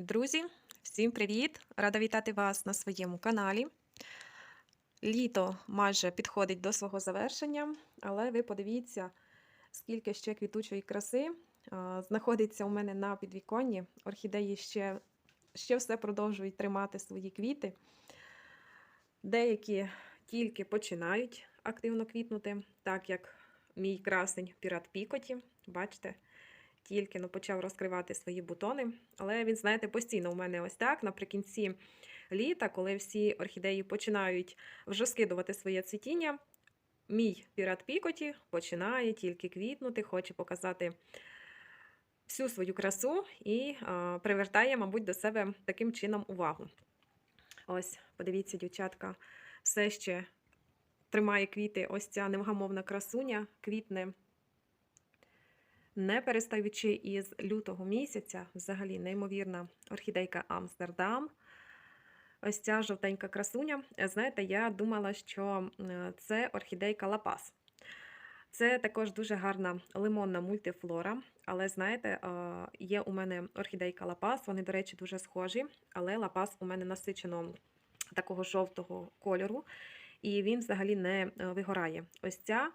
Друзі, всім привіт! Рада вітати вас на своєму каналі. Літо майже підходить до свого завершення, але ви подивіться, скільки ще квітучої краси знаходиться у мене на підвіконні. Орхідеї ще, ще все продовжують тримати свої квіти. Деякі тільки починають активно квітнути, так як мій красень Пірат Пікоті. Бачите, тільки ну, почав розкривати свої бутони. Але він, знаєте, постійно у мене ось так наприкінці літа, коли всі орхідеї починають вже скидувати своє цвітіння. Мій пірат Пікоті починає тільки квітнути, хоче показати всю свою красу і а, привертає, мабуть, до себе таким чином увагу. Ось, подивіться, дівчатка, все ще тримає квіти. Ось ця невгамовна красуня, квітне не перестаючи із лютого місяця, взагалі неймовірна орхідейка Амстердам. Ось ця жовтенька красуня. Знаєте, я думала, що це орхідейка Лапас. Це також дуже гарна лимонна мультифлора. Але знаєте, є у мене орхідейка Лапас, вони, до речі, дуже схожі, але Лапас у мене насичено такого жовтого кольору, і він взагалі не е, вигорає. Ось ця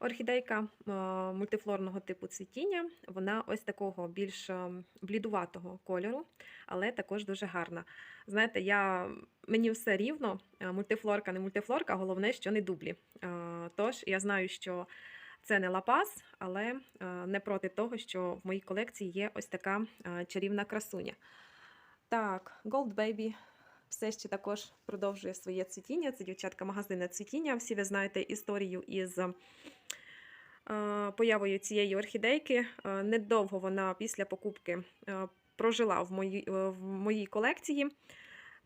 орхідейка е, мультифлорного типу цвітіння, вона ось такого більш е, блідуватого кольору, але також дуже гарна. Знаєте, я, мені все рівно, е, мультифлорка, не мультифлорка, головне, що не дублі. Тож я знаю, що це не лапас, але не проти того, що в моїй колекції є ось така чарівна красуня. Так, Gold Baby все ще також продовжує своє цвітіння. Це дівчатка магазина цвітіння. Всі ви знаєте історію із е, появою цієї орхідейки. Е, Недовго вона після покупки е, прожила в моїй, в моїй колекції,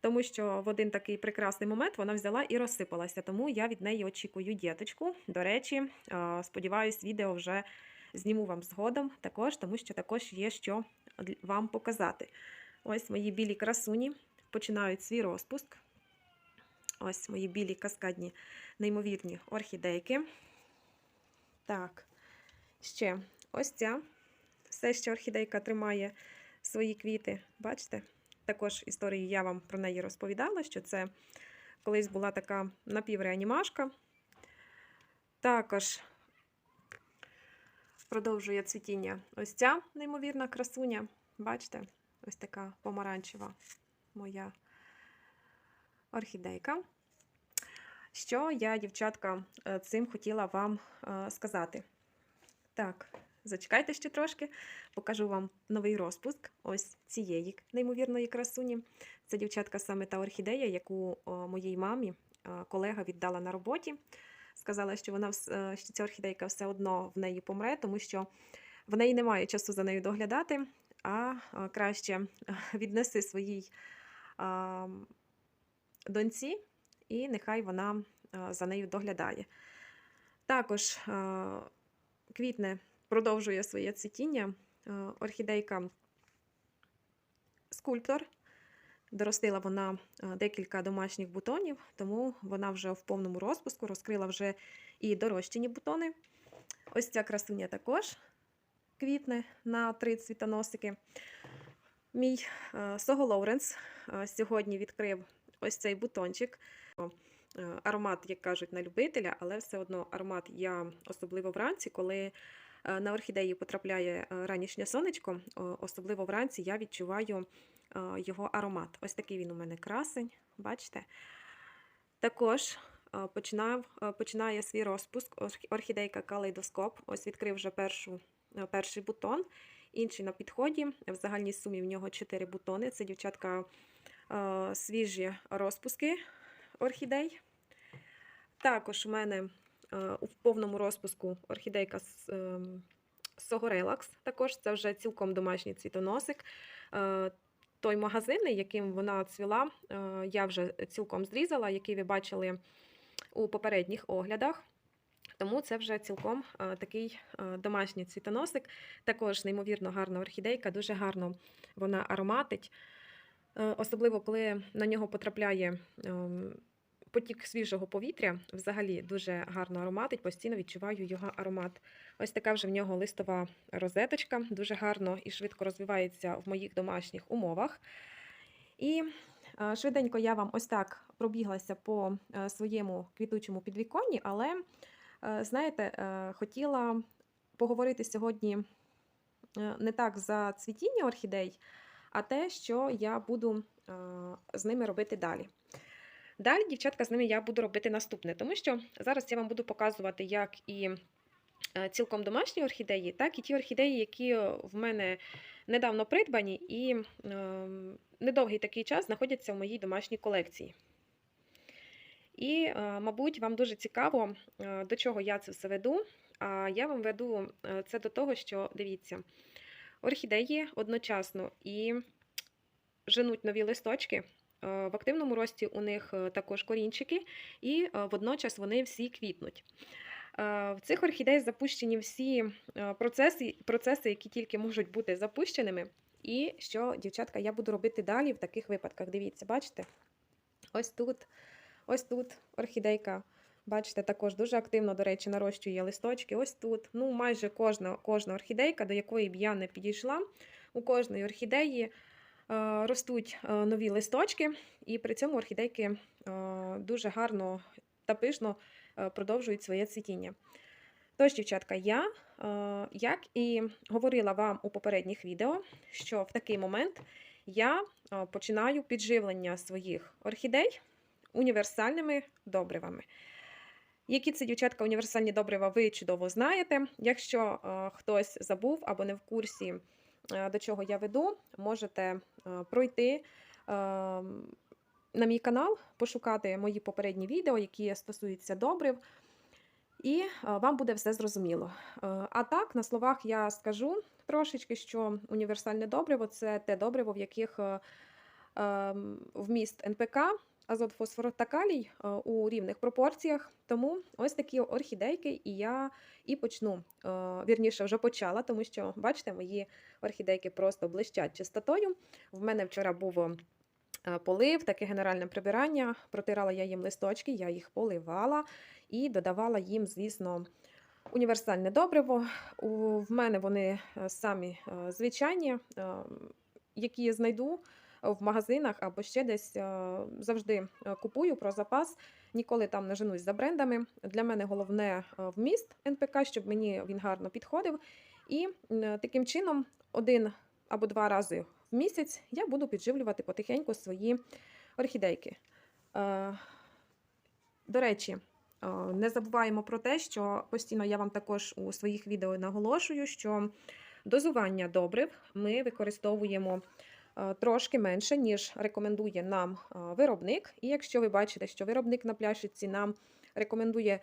тому що в один такий прекрасний момент вона взяла і розсипалася. Тому я від неї очікую діточку. До речі, сподіваюсь, відео вже зніму вам згодом також, тому що також є що вам показати. Ось мої білі красуні починають свій розпуск. Ось мої білі каскадні, неймовірні орхідейки. Так, ще ось ця. Все ще орхідейка тримає свої квіти. Бачите? Також історію я вам про неї розповідала, що це колись була така напівреанімашка. Також продовжує цвітіння ось ця неймовірна красуня. Бачите? Ось така помаранчева моя орхідейка. Що я, дівчатка, е, цим хотіла вам е, сказати? Так, зачекайте ще трошки, покажу вам новий розпуск ось цієї неймовірної красуні. Це, дівчатка, саме та орхідея, яку моїй мамі е, колега віддала на роботі. Сказала, що вона е, що ця орхідейка все одно в неї помре, тому що в неї немає часу за нею доглядати, а е, краще е, віднеси своїй доньці, і нехай вона за нею доглядає. Також квітне продовжує своє цвітіння. Орхідейка скульптор. Доростила вона декілька домашніх бутонів, тому вона вже в повному розпуску розкрила вже і дорощені бутони. Ось ця красуня також квітне на три цвітоносики. Мій е, Сого Лоуренс е, сьогодні відкрив ось цей бутончик. Е, Аромат, як кажуть, на любителя, але все одно аромат я особливо вранці, коли на орхідеї потрапляє ранішнє сонечко, особливо вранці я відчуваю його аромат. Ось такий він у мене красень, бачите? Також починав, починає свій розпуск орхідейка калейдоскоп. Ось відкрив вже першу, перший бутон. Інший на підході. В загальній сумі в нього 4 бутони. Це дівчатка е, свіжі розпуски орхідей. Також у мене е, у повному розпуску орхідейка з е, Согорелакс. Також це вже цілком домашній цвітоносик. Той магазин, яким вона цвіла, я вже цілком зрізала, який ви бачили у попередніх оглядах. Тому це вже цілком е, такий е, домашній цвітоносик. Також неймовірно гарна орхідейка, дуже гарно вона ароматить. Е, Особливо, коли на нього потрапляє ем, потік свіжого повітря взагалі дуже гарно ароматить, постійно відчуваю його аромат. Ось така вже в нього листова розеточка, дуже гарно і швидко розвивається в моїх домашніх умовах. І швиденько я вам ось так пробіглася по своєму квітучому підвіконні, але, знаєте, е, хотіла поговорити сьогодні е, не так за цвітіння орхідей, а те, що я буду е, з ними робити далі. Далі, дівчатка, з ними я буду робити наступне, тому що зараз я вам буду показувати, як і е, цілком домашні орхідеї, так і ті орхідеї, які в мене недавно придбані і е, недовгий такий час знаходяться в моїй домашній колекції. І, е, мабуть, вам дуже цікаво, е, до чого я це все веду. А я вам веду е, це до того, що дивіться, орхідеї одночасно і женуть нові листочки. В активному рості у них також корінчики, і водночас вони всі квітнуть. В цих орхідей запущені всі процеси, процеси, які тільки можуть бути запущеними. І що, дівчатка, я буду робити далі в таких випадках. Дивіться, бачите? Ось тут, ось тут орхідейка. Бачите, також дуже активно, до речі, нарощує листочки. Ось тут. Ну, майже кожна, кожна орхідейка, до якої б я не підійшла. У кожної орхідеї е, ростуть е, нові листочки, і при цьому орхідейки е, дуже гарно та пишно продовжують своє цвітіння. Тож, дівчатка, я, як і говорила вам у попередніх відео, що в такий момент я починаю підживлення своїх орхідей універсальними добривами. Які це дівчатка універсальні добрива, ви чудово знаєте. Якщо е, хтось забув або не в курсі, е, до чого я веду, можете е, пройти е, на мій канал, пошукати мої попередні відео, які стосуються добрив, і е, вам буде все зрозуміло. Е, а так, на словах я скажу трошечки, що універсальне добриво це те добриво, в яких е, е, вміст НПК азот, фосфор та калій е, у рівних пропорціях. Тому ось такі орхідейки, і я і почну. Е, Вірніше, вже почала, тому що, бачите, мої орхідейки просто блищать чистотою. В мене вчора був е, полив, таке генеральне прибирання. Протирала я їм листочки, я їх поливала і додавала їм, звісно, універсальне добриво. В мене вони самі звичайні, які я знайду в магазинах або ще десь е, завжди е, купую про запас. Ніколи там не женусь за брендами. Для мене головне е, вміст НПК, щоб мені він гарно підходив. І таким чином, один або два рази в місяць я буду підживлювати потихеньку свої орхідейки. До речі, не забуваємо про те, що постійно я вам також у своїх відео наголошую, що дозування добрив ми використовуємо трошки менше, ніж рекомендує нам е, виробник. І якщо ви бачите, що виробник на пляшиці нам рекомендує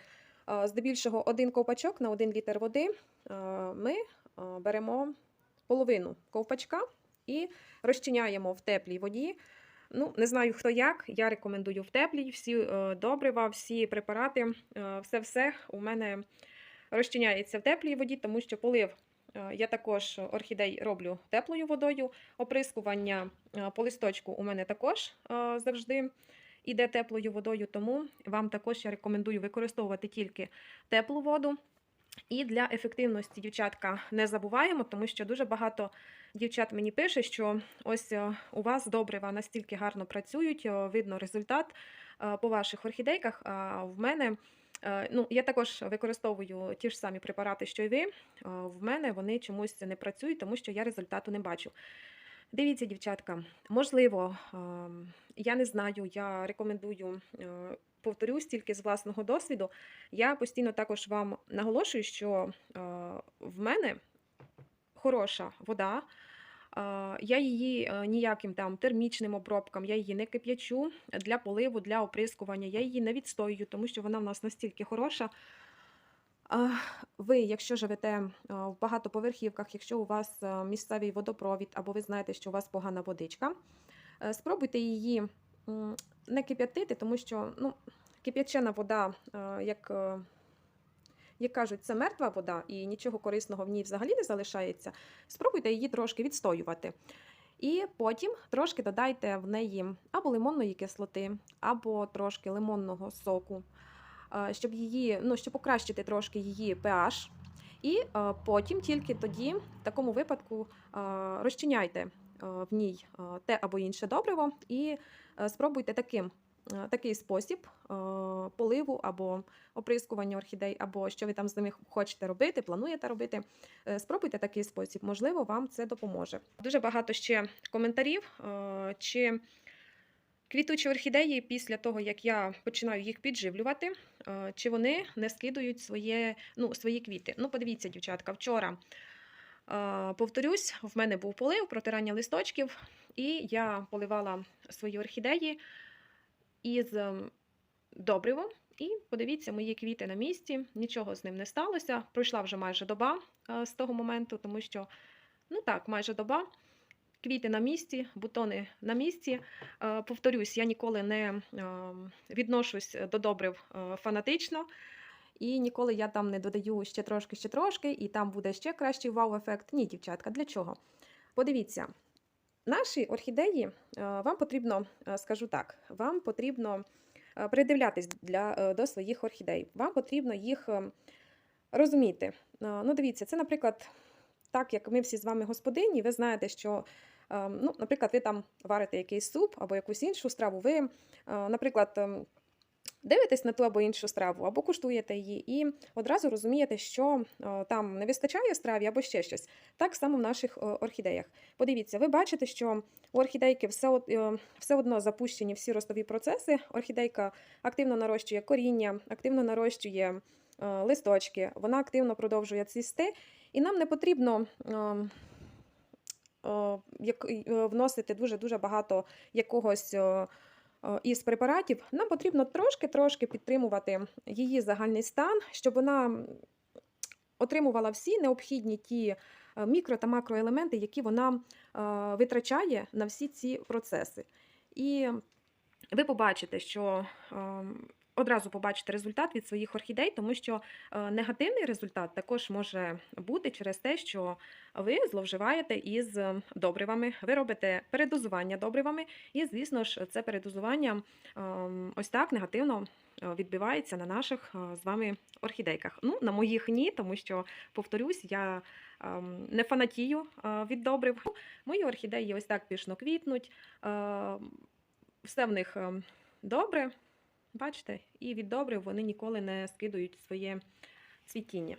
е, здебільшого один ковпачок на 1 літр води, е, ми е, беремо половину ковпачка і розчиняємо в теплій воді. Ну, не знаю хто як. Я рекомендую в теплій всі е, добрива, всі препарати, е, все-все у мене розчиняється в теплій воді, тому що полив е, я також орхідей роблю теплою водою. Оприскування е, по листочку у мене також е, завжди іде теплою водою, тому вам також я рекомендую використовувати тільки теплу воду. І для ефективності, дівчатка, не забуваємо, тому що дуже багато дівчат мені пише, що ось е, у вас добрива настільки гарно працюють, е, видно результат е, по ваших орхідейках. А в мене е, ну, я також використовую ті ж самі препарати, що й ви. Е, В мене вони чомусь не працюють, тому що я результату не бачу. Дивіться, дівчатка, можливо, ем, я не знаю, я рекомендую, е, повторюсь тільки з власного досвіду. Я постійно також вам наголошую, що е, в мене хороша вода. Я її е, ніяким там термічним обробкам, я її не кип'ячу для поливу, для оприскування, я її не відстоюю, тому що вона в нас настільки хороша. Ви, якщо живете е, в багатоповерхівках, якщо у вас е, місцевий водопровід, або ви знаєте, що у вас погана водичка, спробуйте її не кип'ятити, тому що ну, кип'ячена вода, як, як кажуть, це мертва вода і нічого корисного в ній взагалі не залишається. Спробуйте її трошки відстоювати. І потім трошки додайте в неї або лимонної кислоти, або трошки лимонного соку, е, щоб її, ну, щоб покращити трошки її pH. І е, потім тільки тоді, в такому випадку, е, розчиняйте в ній те або інше добриво і спробуйте таким, такий спосіб е, поливу або оприскування орхідей, або що ви там з ними хочете робити, плануєте робити. Е, Спробуйте такий спосіб, можливо, вам це допоможе. Дуже багато ще коментарів. е, Чи квітучі орхідеї після того, як я починаю їх підживлювати, е, чи вони не скидують своє, ну, свої квіти. Ну, подивіться, дівчатка, вчора. е, Повторюсь, в мене був полив, протирання листочків, і я поливала свої орхідеї із ем, добривом. І подивіться, мої квіти на місці, нічого з ним не сталося. Пройшла вже майже доба е, з того моменту, тому що, ну так, майже доба. Квіти на місці, бутони на місці. Е, Повторюсь, я ніколи не е, відношусь до добрив е, фанатично. І ніколи я там не додаю ще трошки, ще трошки, і там буде ще кращий вау-ефект. Ні, дівчатка, для чого? Подивіться, наші орхідеї е, вам потрібно, е, скажу так, вам потрібно е, придивлятись для, до своїх орхідей. Вам потрібно їх розуміти. Ну, дивіться, це, наприклад, так як ми всі з вами господині, ви знаєте, що, ну, наприклад, ви там варите якийсь суп або якусь іншу страву, ви, наприклад, ем, дивитесь на ту або іншу страву, або куштуєте її, і одразу розумієте, що е, там не вистачає страві або ще щось. Так само в наших е, орхідеях. Подивіться, ви бачите, що у орхідейки все, е, все одно запущені всі ростові процеси. Орхідейка активно нарощує коріння, активно нарощує листочки, вона активно продовжує цвісти, і нам не потрібно. вносити дуже-дуже багато якогось із препаратів, нам потрібно трошки-трошки підтримувати її загальний стан, щоб вона отримувала всі необхідні ті е, мікро та макроелементи, які вона е, витрачає на всі ці процеси. І ви побачите, що ем, одразу побачите результат від своїх орхідей, тому що е, негативний результат також може бути через те, що ви зловживаєте із е, добривами, ви робите передозування добривами, і, звісно ж, це передозування ем, ось так негативно е, відбивається на наших з вами орхідейках. Ну, на моїх ні, тому що, повторюсь, я ем, не фанатію від добрив. Мої орхідеї ось так пішно квітнуть. е, Все в них ем, добре, бачите, і від добрив вони ніколи не скидують своє цвітіння.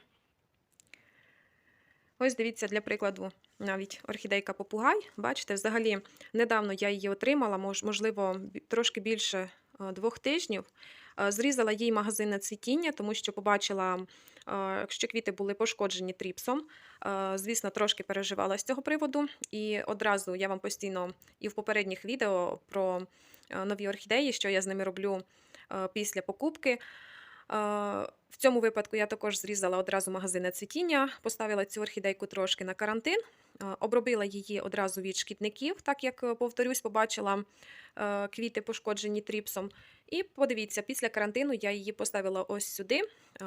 Ось дивіться, для прикладу, навіть орхідейка попугай. Бачите, взагалі недавно я її отримала, можливо, трошки більше е, двох тижнів. Е, Зрізала їй магазинне цвітіння, тому що побачила, е, що квіти були пошкоджені тріпсом. Звісно, трошки переживала з цього приводу. І одразу я вам постійно і в попередніх відео про нові орхідеї, що я з ними роблю після покупки. Е, В цьому випадку я також зрізала одразу магазинне цвітіння, поставила цю орхідейку трошки на карантин, е, обробила її одразу від шкідників, так як, е, повторюсь, побачила е, квіти пошкоджені тріпсом. І подивіться, після карантину я її поставила ось сюди, е,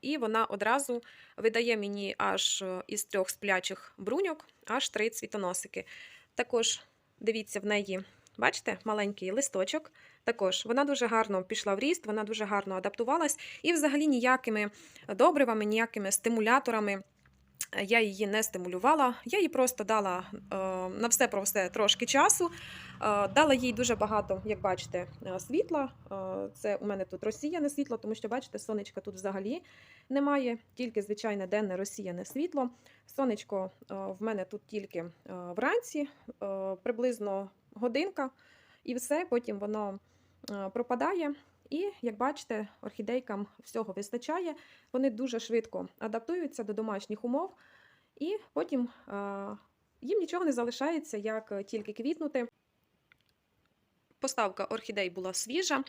і вона одразу видає мені аж е, із трьох сплячих бруньок аж три цвітоносики. Також дивіться в неї, бачите, маленький листочок. Також вона дуже гарно пішла в ріст, вона дуже гарно адаптувалась, і взагалі ніякими добривами, ніякими стимуляторами. Я її не стимулювала, я їй просто дала е, на все про все трошки часу. Е, дала їй дуже багато, як бачите, е, світла. Це у мене тут розсіяне світло, тому що, бачите, сонечка тут взагалі немає, тільки звичайне денне розсіяне світло. Сонечко в мене тут тільки вранці, приблизно годинка, і все, потім воно е, пропадає. І, як бачите, орхідейкам всього вистачає. Вони дуже швидко адаптуються до домашніх умов, і потім е, їм нічого не залишається, як е, тільки квітнути. Поставка орхідей була свіжа,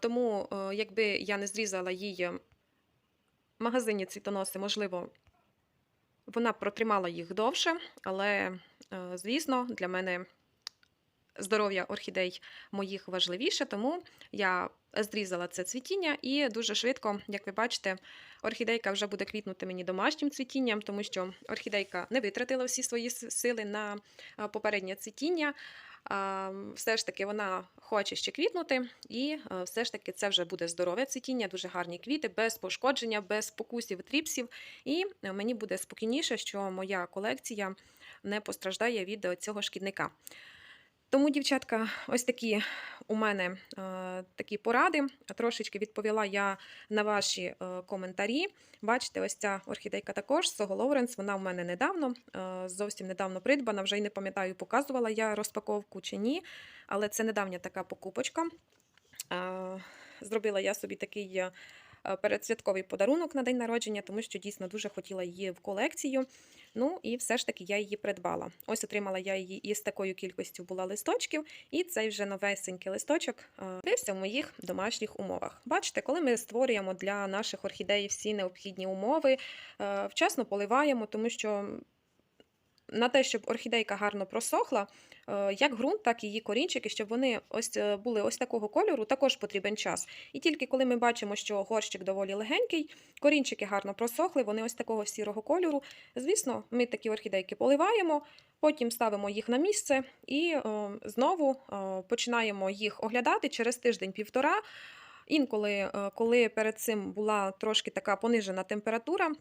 тому якби я не зрізала її в магазині цвітоноси, можливо, вона протримала їх довше, але, звісно, для мене здоров'я орхідей моїх важливіше, тому я зрізала це цвітіння і дуже швидко, як ви бачите, орхідейка вже буде квітнути мені домашнім цвітінням, тому що орхідейка не витратила всі свої сили на попереднє цвітіння. Все ж таки вона хоче ще квітнути, і все ж таки це вже буде здорове цвітіння, дуже гарні квіти, без пошкодження, без покусів, тріпсів. І мені буде спокійніше, що моя колекція не постраждає від е, цього шкідника. Тому, дівчатка, ось такі у мене е, такі поради. Трошечки відповіла я на ваші е, коментарі. Бачите, ось ця орхідейка також Сого Лоуренс. Вона в мене недавно, е, зовсім недавно придбана. Вже й не пам'ятаю, показувала я розпаковку чи ні. Але це недавня така покупочка. Зробила я собі такий передсвятковий подарунок на день народження, тому що дійсно дуже хотіла її в колекцію. Ну і все ж таки я її придбала. Ось отримала я її із такою кількістю була листочків, і цей вже новесенький листочок вився в моїх домашніх умовах. Бачите, коли ми створюємо для наших орхідей всі необхідні умови, е, вчасно поливаємо, тому що на те, щоб орхідейка гарно просохла, е, як ґрунт, так і її корінчики, щоб вони ось е, були ось такого кольору, також потрібен час. І тільки коли ми бачимо, що горщик доволі легенький, корінчики гарно просохли, вони ось такого сірого кольору. Звісно, ми такі орхідейки поливаємо, потім ставимо їх на місце і е, знову починаємо їх оглядати через тиждень-півтора. Інколи, коли перед цим була трошки така понижена температура,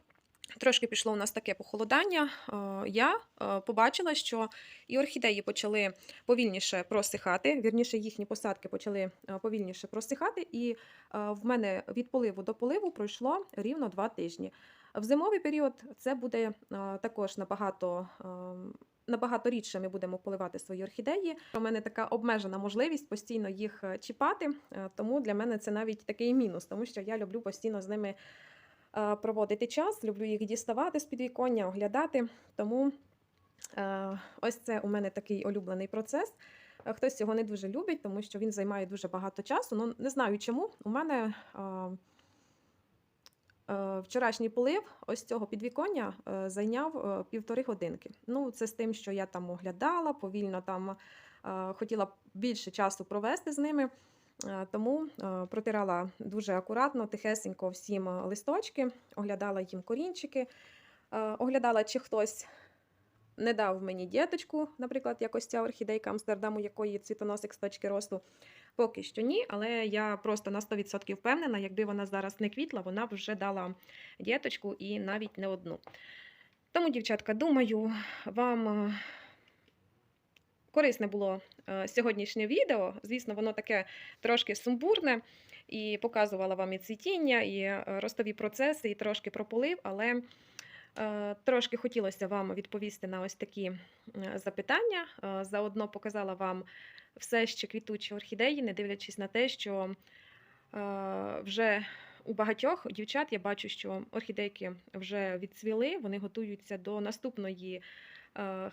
трошки пішло у нас таке похолодання, е, я е, побачила, що і орхідеї почали повільніше просихати, вірніше їхні посадки почали е, повільніше просихати, і в мене від поливу до поливу пройшло рівно два тижні. В зимовий період це буде також набагато. Набагато рідше ми будемо поливати свої орхідеї. У мене така обмежена можливість постійно їх чіпати, тому для мене це навіть такий мінус, тому що я люблю постійно з ними проводити час, люблю їх діставати з підвіконня, оглядати. Тому е, ось це у мене такий улюблений процес. Е, Хтось його не дуже любить, тому що він займає дуже багато часу. Ну не знаю чому. У мене е, е, вчорашній полив ось цього підвіконня е, зайняв е, півтори годинки. Ну, це з тим, що я там оглядала, повільно там е, хотіла більше часу провести з ними. Е, Тому е, протирала дуже акуратно, тихесенько всім е, листочки, оглядала їм корінчики, оглядала, чи хтось не дав мені діточку, наприклад, якось ця орхідейка Амстердаму, якої цвітоносик з точки росту. Поки що ні, але я просто на 100% впевнена, якби вона зараз не квітла, вона б вже дала діточку і навіть не одну. Тому, дівчатка, думаю, вам корисне було е, сьогоднішнє відео. Звісно, воно таке трошки сумбурне і показувала вам і цвітіння, і е, ростові процеси, і трошки про полив, але е, трошки хотілося вам відповісти на ось такі запитання. Заодно показала вам все ще квітучі орхідеї, не дивлячись на те, що вже у багатьох дівчат я бачу, що орхідейки вже відцвіли, вони готуються до наступної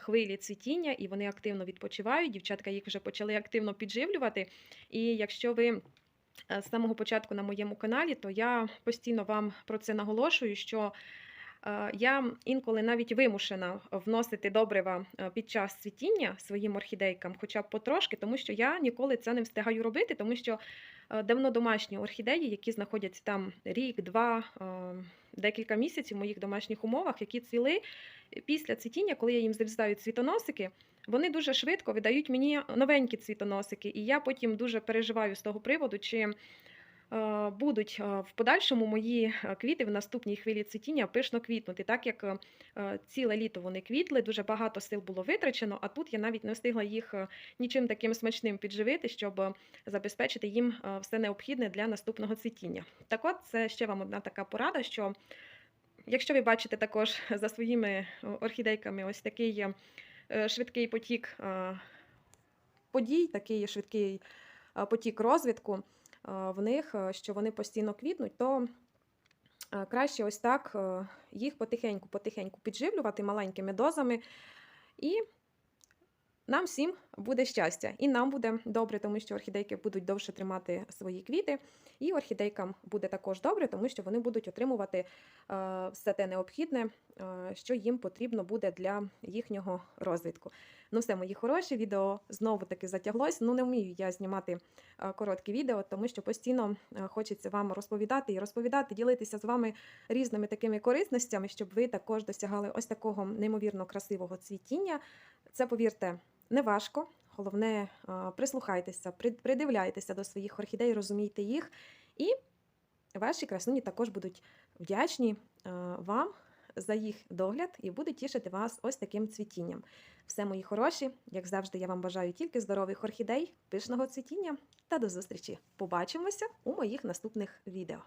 хвилі цвітіння і вони активно відпочивають. Дівчатка їх вже почали активно підживлювати. І якщо ви е, з самого початку на моєму каналі, то я постійно вам про це наголошую, що е, я інколи навіть вимушена вносити добрива е, під час цвітіння своїм орхідейкам, хоча б потрошки, тому що я ніколи це не встигаю робити, тому що е, давно домашні орхідеї, які знаходяться там рік, два, е, декілька місяців в моїх домашніх умовах, які цвіли після цвітіння, коли я їм зрізаю цвітоносики, вони дуже швидко видають мені новенькі цвітоносики, і я потім дуже переживаю з того приводу, чи будуть е, в подальшому мої е, квіти в наступній хвилі цвітіння пишно квітнути, так як е, е, ціле літо вони квітли, дуже багато сил було витрачено, а тут я навіть не встигла їх е, нічим таким смачним підживити, щоб е, забезпечити їм е, все необхідне для наступного цвітіння. Так от, це ще вам одна така порада, що якщо ви бачите також за своїми е, орхідейками ось такий е, е, швидкий потік е, подій, такий швидкий е, потік розвитку е, в них, е, що вони постійно квітнуть, то е, краще ось так е, їх потихеньку-потихеньку підживлювати маленькими дозами. І нам всім буде щастя, і нам буде добре, тому що орхідейки будуть довше тримати свої квіти, і орхідейкам буде також добре, тому що вони будуть отримувати е, все те необхідне, е, що їм потрібно буде для їхнього розвитку. Ну, все, мої хороші, відео знову таки затяглось. Ну, не вмію я знімати е, короткі відео, тому що постійно е, хочеться вам розповідати і розповідати, ділитися з вами різними такими корисностями, щоб ви також досягали ось такого неймовірно красивого цвітіння. Це, повірте, не важко. Головне, е, прислухайтеся, придивляйтеся до своїх орхідей, розумійте їх, і ваші красуні також будуть вдячні е, вам за їх догляд і буду тішити вас ось таким цвітінням. Все, мої хороші, як завжди, я вам бажаю тільки здорових орхідей, пишного цвітіння та до зустрічі. Побачимося у моїх наступних відео.